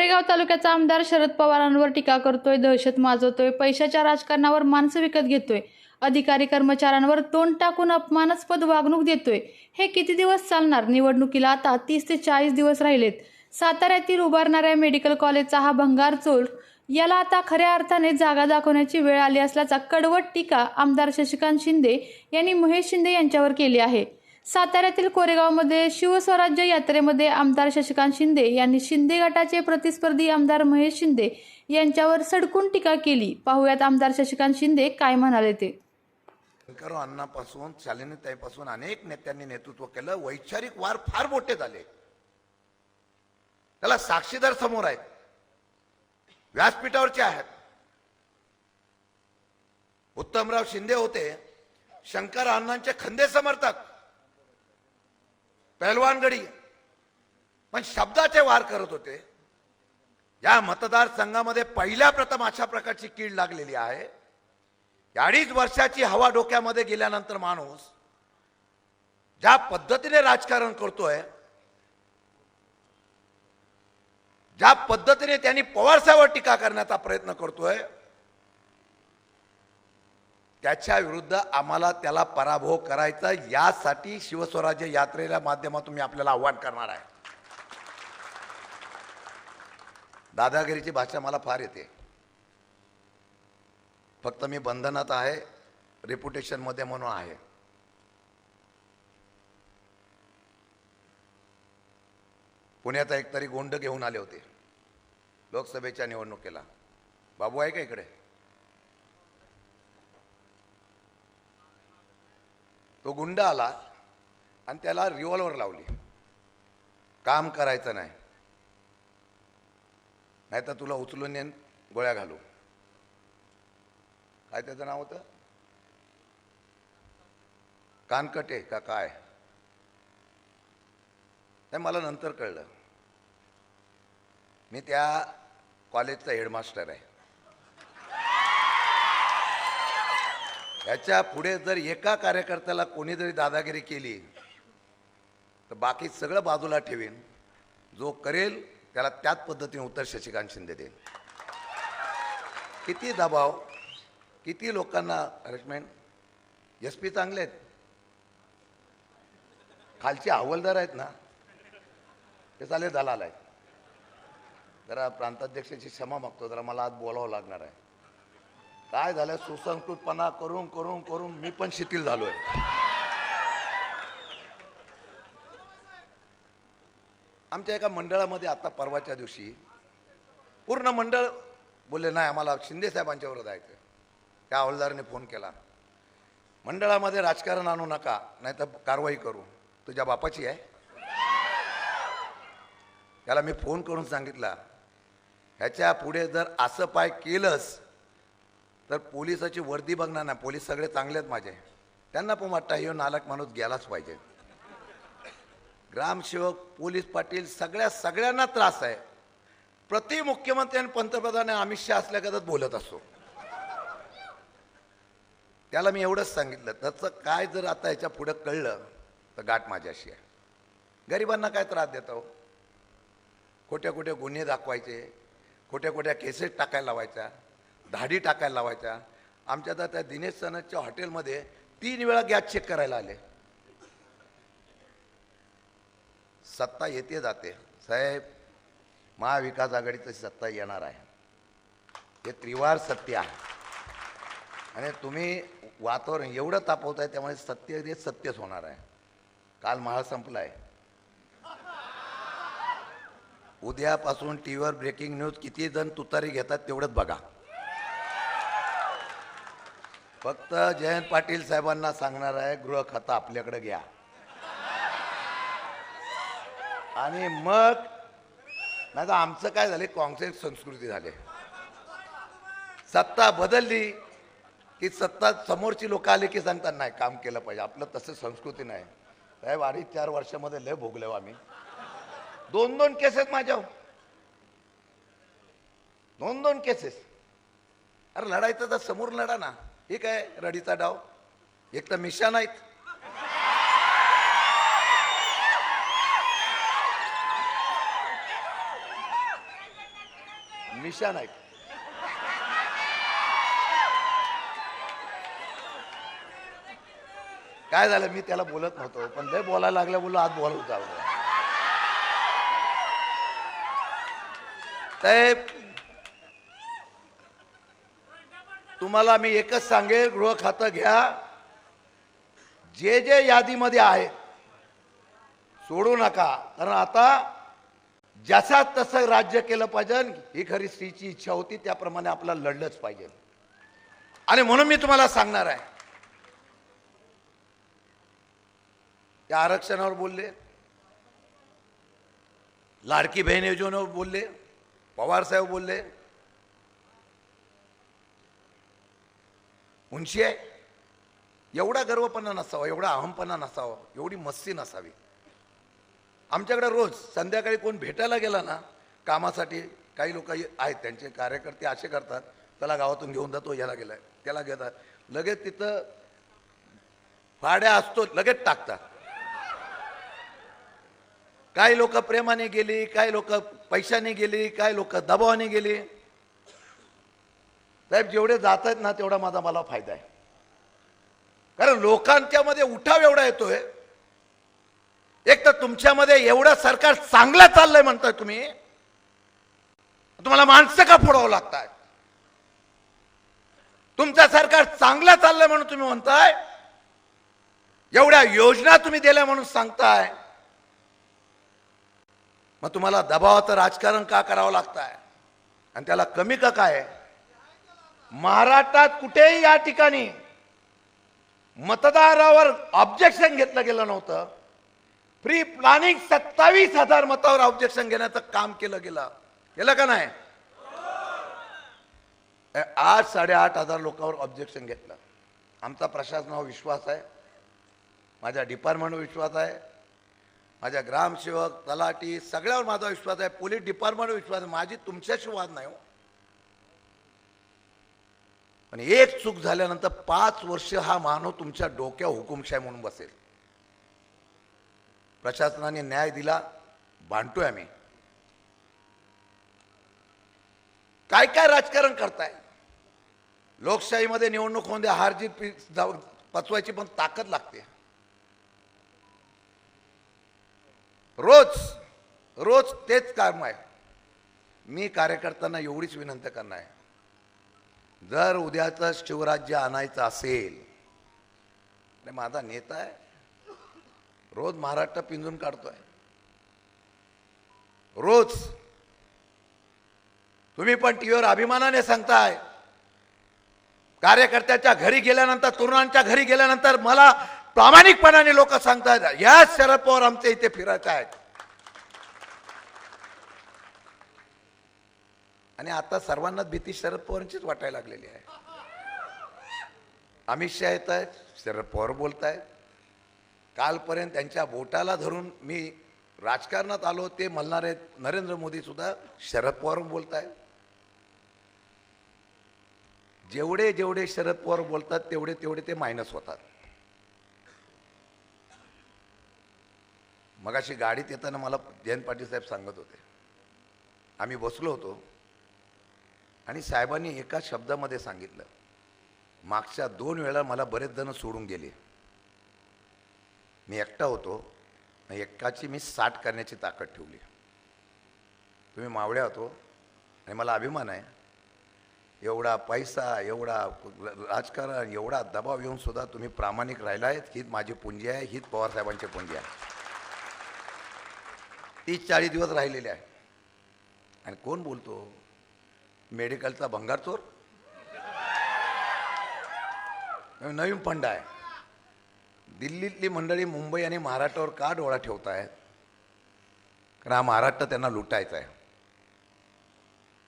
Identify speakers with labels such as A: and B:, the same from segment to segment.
A: कोरेगाव तालुक्याचा आमदार शरद पवारांवर टीका करतोय दहशत माजवतोय पैशाच्या राजकारणावर माणसं विकत घेतोय अधिकारी कर्मचाऱ्यांवर तोंड टाकून अपमानास्पद वागणूक देतोय. हे किती दिवस चालणार? निवडणुकीला आता तीस ते चाळीस दिवस राहिलेत. साताऱ्यातील उभारणाऱ्या मेडिकल कॉलेजचा हा भंगार चोर याला आता खऱ्या अर्थाने जागा दाखवण्याची वेळ आली असल्याचा कडवट टीका आमदार शशिकांत शिंदे यांनी महेश शिंदे यांच्यावर केली आहे. साताऱ्यातील कोरेगावमध्ये शिवस्वराज्य यात्रेमध्ये आमदार शशिकांत शिंदे यांनी शिंदे गटाचे प्रतिस्पर्धी आमदार महेश शिंदे यांच्यावर सडकून टीका केली. पाहुयात आमदार शशिकांत शिंदे काय म्हणाले ते.
B: अण्णापासून शालिनीताईपासून अनेक नेत्यांनी नेतृत्व केलं. वैचारिक वार फार मोठे झाले. त्याला साक्षीदार समोर आहेत. व्यासपीठावरचे आहेत. उत्तमराव शिंदे होते. शंकर अण्णांचे खंदे समर्थक. पहलवानगडी पण शब्दाचे वार करत होते. या मतदारसंघामध्ये पहिल्या प्रथम अशा प्रकारची कीड लागलेली आहे. अडीच वर्षाची हवा डोक्यामध्ये गेल्यानंतर माणूस ज्या पद्धतीने राजकारण करतोय ज्या पद्धतीने त्यांनी पवारसाहेबांवर टीका करण्याचा प्रयत्न करतोय त्याच्या विरुद्ध आम्हाला त्याला पराभव करायचा यासाठी शिवस्वराज्य यात्रेच्या माध्यमातून मी आपल्याला आव्हान करणार आहे. दादागिरीची भाषा मला फार येते. फक्त मी बंधनात आहे रेप्युटेशनमध्ये म्हणून आहे. पुण्यात एकतरी गोंड घेऊन आले होते. लोकसभेच्या निवडणुकीला. बाबू आहे का इकडे? तो गुंड आला आणि त्याला रिव्हॉल्वर लावली. काम करायचं नाही. नाही तर तुला उचलून नेन गोळ्या घालू. काय त्याचं नाव होतं? कानकटे का काय? नाही मला नंतर कळलं. मी त्या कॉलेजचा हेडमास्टर आहे. याच्यापुढे जर एका कार्यकर्त्याला कोणी जरी दादागिरी केली तर बाकी सगळं बाजूला ठेवीन. जो करेल त्याला त्याच पद्धतीने उत्तर शशिकांत शिंदे देईल किती दबाव किती लोकांना हॅरेसमेंट एस पी चांगले आहेत. खालचे हवालदार आहेत ना. ते चालेल दलाल आहेत. जरा प्रांताध्यक्षाची क्षमा मागतो जरा मला आज बोलावं लागणार आहे. काय झालं? सुसंस्कृतपणा करून करून करून मी पण शिथिल झालोय. आमच्या एका मंडळामध्ये आता परवाच्या दिवशी पूर्ण मंडळ बोलले नाही आम्हाला शिंदे साहेबांच्यावर जायचं त्या हवालदाराने फोन केला. मंडळामध्ये राजकारण आणू नका नाही तर कारवाई करू. तुझ्या बापाची आहे. त्याला मी फोन करून सांगितला ह्याच्या पुढे जर असं पाय केलंस तर पोलिसाची वर्दी बघणार नाही. पोलीस सगळे चांगले आहेत माझे. त्यांना पण वाटतं हे नालक माणूस गेलाच पाहिजे. ग्रामसेवक पोलीस पाटील सगळ्या सगळ्यांना त्रास आहे. प्रति मुख्यमंत्री आणि पंतप्रधान अमित शहा असल्यागतच बोलत असतो त्याला मी एवढंच सांगितलं. त्याचं काय जर आता याच्या पुढं कळलं तर गाठ माझ्याशी आहे. गरिबांना काय त्रास देतो? हो? खोट्या खोट्या गुन्हे दाखवायचे खोट्या खोट्या केसेस टाकायला लावायच्या. धाडी टाकायला लावायच्या. आमच्या आता त्या दिनेश सनदच्या हॉटेलमध्ये तीन वेळा गॅस चेक करायला आले. सत्ता येते जाते. साहेब महाविकास आघाडीची सत्ता येणार आहे. हे त्रिवार सत्य आहे. आणि तुम्ही वातावरण एवढं तापवताय त्यामुळे सत्य ते सत्यच होणार आहे. काल महा संपलाय. उद्यापासून टी व्हीवर ब्रेकिंग न्यूज किती जण तुतारी घेतात तेवढंच बघा. फक्त जयंत पाटील साहेबांना सांगणार आहे गृह खाता आपल्याकडे घ्या. आणि मग नाही तर आमचं काय झाले काँग्रेस संस्कृती झाले. सत्ता बदलली की सत्ता समोरची लोक आले की सांगतात नाही काम केलं पाहिजे आपलं तसं संस्कृती नाही. साहेब अडीच चार वर्षामध्ये लय भोगलो आम्ही. दोन दोन केसेस माझ्या दोन दोन केसेस. अरे लढायचं तर समोर लढा ना. ठीक काय रडीचा डाव. एक तर मिशा नाहीत. मिशा नाईक काय झालं मी त्याला बोलत नव्हतो पण लय बोलायला लागल्या बोललो आज बोलत होता साहेब तुम्हाला मी एकच सांगेल गृह खातं घ्या. जे जे यादीमध्ये आहे सोडू नका. कारण आता जसा तसं राज्य केलं पाहिजे ही खरी स्त्रीची इच्छा होती त्याप्रमाणे आपल्याला लढलंच पाहिजे. आणि म्हणून मी तुम्हाला सांगणार आहे त्या आरक्षणावर बोलले लाडकी बहीण योजनेवर बोलले पवार साहेब बोलले उंची आहे. एवढा गर्वपणा नसावा एवढा अहमपणा नसावा एवढी मस्ती नसावी. आमच्याकडे रोज संध्याकाळी कोण भेटायला गेला ना कामासाठी काही लोक आहेत त्यांचे कार्यकर्ते असे करतात त्याला गावातून घेऊन जातो याला गेला त्याला घेतात. लगेच तिथं फाड्या असतो लगेच टाकतात. काही लोक प्रेमाने गेली काही लोक पैशाने गेली काही लोक दबावाने गेली. साहेब जेवढे जात आहेत ना तेवढा माझा मला फायदा आहे. कारण लोकांच्यामध्ये उठाव एवढा येतोय. एक तर तुमच्यामध्ये एवढं सरकार चांगलं चाललंय म्हणताय तुम्ही. तुम्हाला माणसं का फोडावं लागतात तुमचं सरकार चांगलं चाललंय म्हणून तुम्ही म्हणताय. एवढ्या योजना तुम्ही दिल्या म्हणून सांगताय. मग तुम्हाला दबावाचं राजकारण का करावं लागतंय? आणि त्याला कमी का काय आहे? महाराष्ट्रात कुठेही या ठिकाणी मतदारावर ऑब्जेक्शन घेतलं गेलं नव्हतं. प्री प्लॅनिंग सत्तावीस हजार मतावर ऑब्जेक्शन घेण्याचं काम केलं गेलं. केलं का नाही? आज आठ साडेआठ हजार लोकांवर ऑब्जेक्शन घेतलं. आमचा प्रशासनावर विश्वास आहे. माझ्या डिपार्टमेंटवर विश्वास आहे. माझ्या ग्रामसेवक तलाठी सगळ्यावर माझा विश्वास आहे. पोलीस डिपार्टमेंटवर विश्वास आहे. माझी तुमच्याशी वाद नाही हो. पण एक चूक झाल्यानंतर पाच वर्ष हा मानव तुमच्या डोक्या हुकुमशाही म्हणून बसेल. प्रशासनाने न्याय दिला भांडतोय आम्ही. काय काय राजकारण करताय? लोकशाहीमध्ये निवडणूक होऊन द्या हारजी जाऊ- पचवायची पण ताकद लागते. रोज रोज तेच काम आहे. मी कार्यकर्त्यांना एवढीच विनंती करणार आहे. जर उद्याचं शिवराज्य आणायचं असेल अरे माझा नेता आहे. रोज महाराष्ट्र पिंजून काढतोय. रोज. तुम्ही पण टीव्हीवर अभिमानाने सांगताय. कार्यकर्त्याच्या घरी गेल्यानंतर तरुणांच्या घरी गेल्यानंतर मला प्रामाणिकपणाने लोक सांगतायत या शरद पवार आमच्या इथे फिरायचे आहेत. आणि आता सर्वांनाच भीती शरद पवारांचीच वाटायला लागलेली आहे. अमित शहा येत आहेत शरद पवार बोलत आहेत कालपर्यंत त्यांच्या बोटाला धरून मी राजकारणात आलो ते म्हणणारे नरेंद्र मोदी सुद्धा शरद पवार बोलत आहेत जेवढे जेवढे शरद पवार बोलतात तेवढे तेवढे ते मायनस होतात. मगाशी गाडीत येताना मला जयंत पाटील साहेब सांगत होते. आम्ही बसलो होतो. आणि साहेबांनी एका शब्दामध्ये सांगितलं मागच्या दोन वेळा मला बरेच जण सोडून गेले. मी एकटा होतो एकाची मी साठ करण्याची ताकद ठेवली. तुम्ही मावळ्या होतो आणि मला अभिमान आहे. एवढा पैसा एवढा राजकारण एवढा दबाव येऊन सुद्धा तुम्ही प्रामाणिक राहिला आहेत हीच माझी पुंजी आहे हीच पवारसाहेबांची पुंजी आहे. तीस चाळीस दिवस राहिलेले आहे. आणि कोण बोलतो? मेडिकलचा भंगारचोर. नवीन फंड आहे. दिल्लीतली मंडळी मुंबई आणि महाराष्ट्रावर का डोळा ठेवत आहेत कारण हा महाराष्ट्र त्यांना लुटायचा आहे.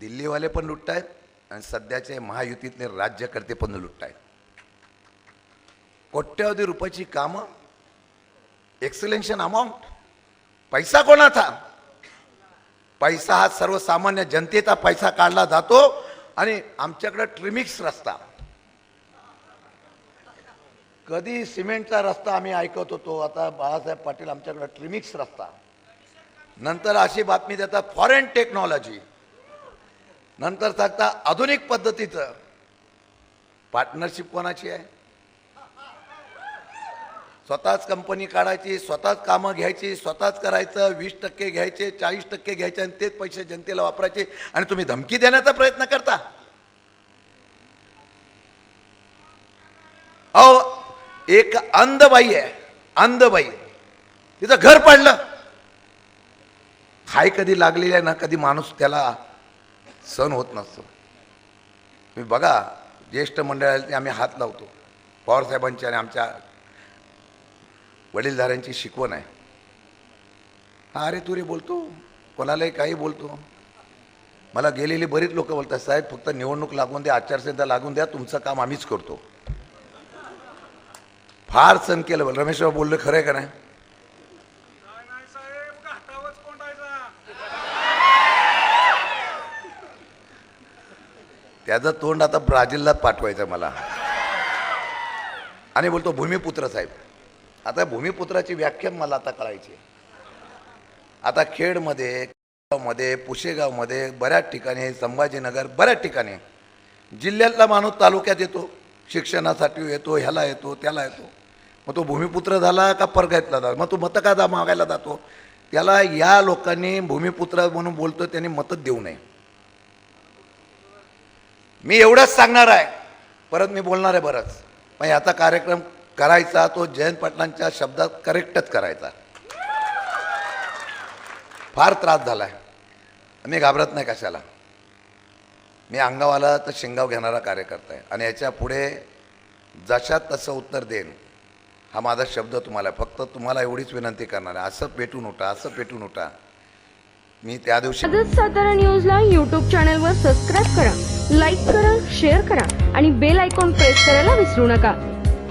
B: दिल्लीवाले पण लुटतायत आणि सध्याचे महायुतीतले राज्यकर्ते पण लुटतायत. कोट्यावधी रुपयाची कामं एक्सलेन्शन अमाऊंट पैसा कोणाचा? पैसा हा सर्वसामान्य जनतेचा पैसा काढला जातो आणि आमच्याकडं ट्रिमिक्स रस्ता. कधी सिमेंटचा रस्ता आम्ही ऐकत होतो आता बाळासाहेब पाटील आमच्याकडं ट्रिमिक्स रस्ता. नंतर अशी बातमी देतात फॉरेन टेक्नॉलॉजी नंतर सांगता आधुनिक पद्धतीचं. पार्टनरशिप कोणाची आहे? स्वतःच कंपनी काढायची स्वतःच कामं घ्यायची स्वतःच करायचं वीस टक्के घ्यायचे चाळीस टक्के घ्यायचे आणि तेच पैसे जनतेला वापरायचे आणि तुम्ही धमकी देण्याचा प्रयत्न करता. अहो एक अंधबाई आहे अंधबाई. तिचं घर पाडलं. हाय कधी लागलेली आहे ना कधी माणूस त्याला सण होत नसतो. तुम्ही बघा ज्येष्ठ मंडळाला आम्ही हात लावतो. पवारसाहेबांच्या आणि आमच्या वडीलधाऱ्यांची शिकवण आहे. हा अरे तू रे बोलतो. कोणालाही काही बोलतो. मला गेलेली बरीच लोक बोलतात साहेब फक्त निवडणूक लागून द्या आचारसंहिता लागून द्या तुमचं काम आम्हीच करतो. फार सण केलं रमेशराव बोलले खरं आहे का नाही? त्याचं तोंड आता ब्राझीललाच पाठवायचं मला. आणि बोलतो भूमिपुत्र साहेब आता भूमिपुत्राची व्याख्या मला आता कळायची आहे. आता खेडमध्ये मध्ये पुशेगावमध्ये बऱ्याच ठिकाणी संभाजीनगर बऱ्याच ठिकाणी जिल्ह्यातला माणूस तालुक्यात येतो शिक्षणासाठी येतो ह्याला येतो त्याला येतो. मग तो भूमिपुत्र झाला का परगायतला झाला मग तो मतं का दा- मागायला जातो. त्याला या लोकांनी भूमिपुत्र म्हणून बोलतो त्यांनी मतं देऊ नये. मी एवढंच सांगणार आहे. परत मी बोलणार आहे बरंच. पण याचा कार्यक्रम करायचा तो जयंत पाटलांच्या शब्दात करेक्टच करायचा. फार त्रास झालाय. मी घाबरत नाही कशाला. मी अंगावाला तर शिंगाव घेणारा कार्यकर्ता आहे. आणि याच्यापुढे जशात तसं उत्तर देईन हा माझा शब्द तुम्हाला आहे. फक्त तुम्हाला एवढीच विनंती करणार आहे. असं पेटून उठा असं पेटून उठा मी त्या दिवशी
C: आजच सातारा न्यूजला यूट्यूब चॅनलवर सबस्क्राईब करा लाईक करा शेअर करा आणि बेल आयकॉन प्रेस करायला विसरू नका.